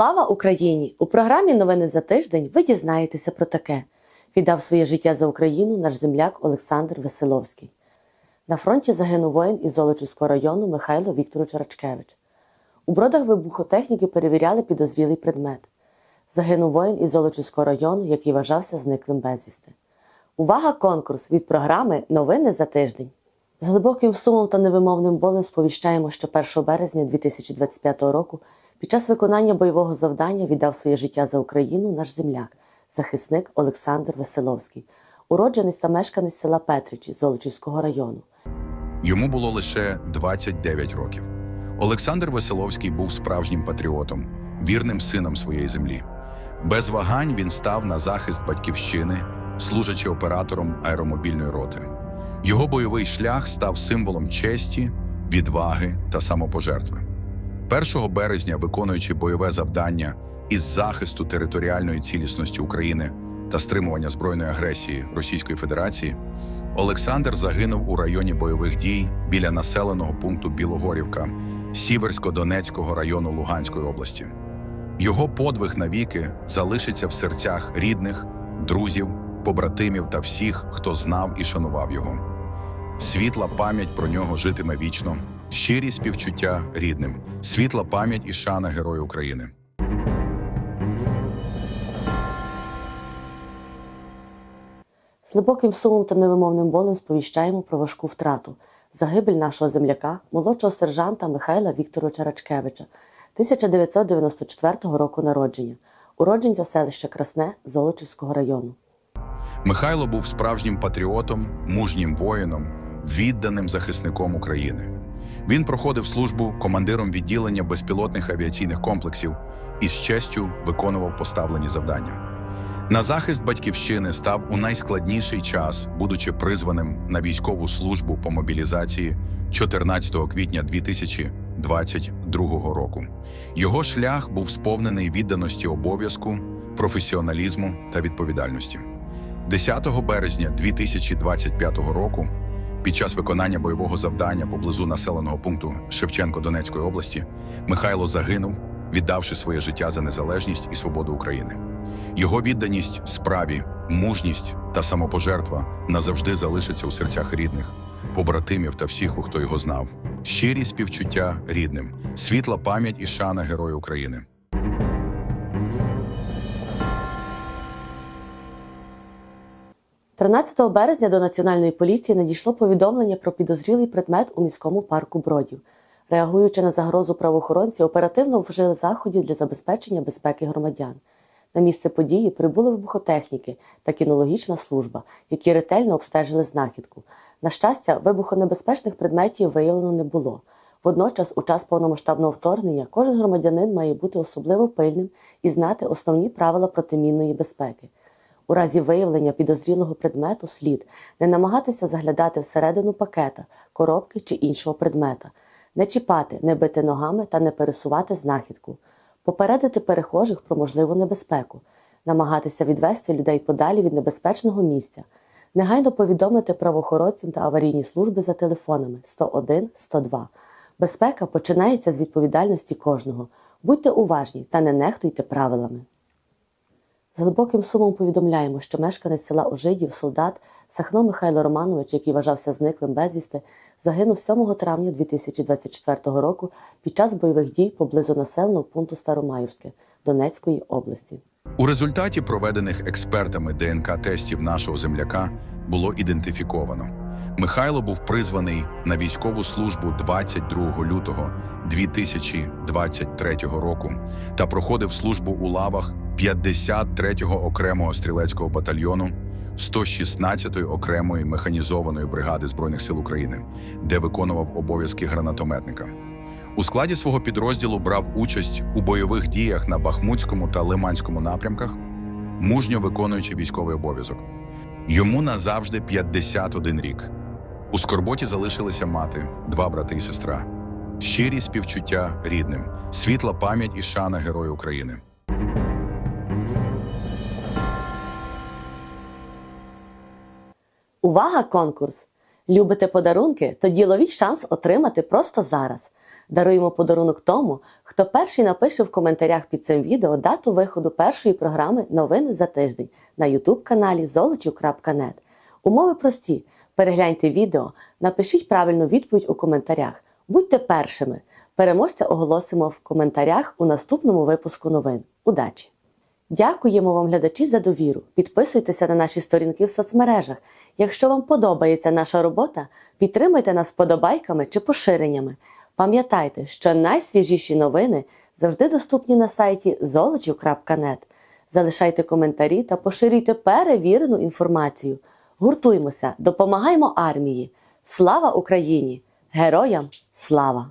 Слава Україні! У програмі Новини за тиждень ви дізнаєтеся про таке. Віддав своє життя за Україну наш земляк Олександр Веселовський. На фронті загинув воїн із Золочівського району Михайло Вікторович Рачкевич. У бродах вибухотехніки перевіряли підозрілий предмет. Загинув воїн із Золочівського району, який вважався зниклим безвісти. Увага! Конкурс від програми Новини за тиждень. З глибоким сумом та невимовним болем сповіщаємо, що 1 березня 2025 року під час виконання бойового завдання віддав своє життя за Україну наш земляк, захисник Олександр Веселовський, уродженець та мешканець села Петричі Золочівського району. Йому було лише 29 років. Олександр Веселовський був справжнім патріотом, вірним сином своєї землі. Без вагань він став на захист батьківщини, служачи оператором аеромобільної роти. Його бойовий шлях став символом честі, відваги та самопожертви. 1 березня, виконуючи бойове завдання із захисту територіальної цілісності України та стримування збройної агресії Російської Федерації, Олександр загинув у районі бойових дій біля населеного пункту Білогорівка Сіверсько-Донецького району Луганської області. Його подвиг навіки залишиться в серцях рідних, друзів, побратимів та всіх, хто знав і шанував його. Світла пам'ять про нього житиме вічно, щирі співчуття рідним, світла пам'ять і шана Герою України. З глибоким сумом та невимовним болем сповіщаємо про важку втрату загибель нашого земляка, молодшого сержанта Михайла Вікторовича Рачкевича, 1994 року народження, уродженця селища Красне Золочівського району. Михайло був справжнім патріотом, мужнім воїном, відданим захисником України. Він проходив службу командиром відділення безпілотних авіаційних комплексів і з честю виконував поставлені завдання. На захист батьківщини став у найскладніший час, будучи призваним на військову службу по мобілізації 14 квітня 2022 року. Його шлях був сповнений відданості обов'язку, професіоналізму та відповідальності. 10 березня 2025 року, під час виконання бойового завдання поблизу населеного пункту Шевченко Донецької області, Михайло загинув, віддавши своє життя за незалежність і свободу України. Його відданість справі, мужність та самопожертва назавжди залишаться у серцях рідних, побратимів та всіх, хто його знав. Щирі співчуття рідним, світла пам'ять і шана Герою України. – 13 березня до Національної поліції надійшло повідомлення про підозрілий предмет у міському парку Бродів. Реагуючи на загрозу правоохоронці, оперативно вжили заходів для забезпечення безпеки громадян. На місце події прибули вибухотехніки та кінологічна служба, які ретельно обстежили знахідку. На щастя, вибухонебезпечних предметів виявлено не було. Водночас, у час повномасштабного вторгнення, кожен громадянин має бути особливо пильним і знати основні правила протимінної безпеки. У разі виявлення підозрілого предмету слід не намагатися заглядати всередину пакета, коробки чи іншого предмета, не чіпати, не бити ногами та не пересувати знахідку, попередити перехожих про можливу небезпеку, намагатися відвести людей подалі від небезпечного місця, негайно повідомити правоохоронцям та аварійні служби за телефонами 101 102. Безпека починається з відповідальності кожного. Будьте уважні та не нехтуйте правилами. З глибоким сумом повідомляємо, що мешканець села Ожидів, солдат Сахно Михайло Романович, який вважався зниклим безвісти, загинув 7 травня 2024 року під час бойових дій поблизу населеного пункту Старомайорське Донецької області. У результаті проведених експертами ДНК-тестів нашого земляка було ідентифіковано. Михайло був призваний на військову службу 22 лютого 2023 року та проходив службу у лавах 53-го окремого стрілецького батальйону 116-ї окремої механізованої бригади Збройних сил України, де виконував обов'язки гранатометника. У складі свого підрозділу брав участь у бойових діях на Бахмутському та Лиманському напрямках, мужньо виконуючи військовий обов'язок. Йому назавжди 51 рік. У скорботі залишилися мати, два брати і сестра. Щирі співчуття рідним, світла пам'ять і шана Герою України. Увага, конкурс! Любите подарунки? Тоді ловіть шанс отримати просто зараз. Даруємо подарунок тому, хто перший напише в коментарях під цим відео дату виходу першої програми Новини за тиждень на youtube каналі золочів.нет. Умови прості. Перегляньте відео, напишіть правильну відповідь у коментарях. Будьте першими. Переможця оголосимо в коментарях у наступному випуску новин. Удачі! Дякуємо вам, глядачі, за довіру. Підписуйтеся на наші сторінки в соцмережах. Якщо вам подобається наша робота, підтримайте нас вподобайками чи поширеннями. Пам'ятайте, що найсвіжіші новини завжди доступні на сайті золочів.нет. Залишайте коментарі та поширюйте перевірену інформацію. Гуртуймося, допомагаймо армії. Слава Україні! Героям слава!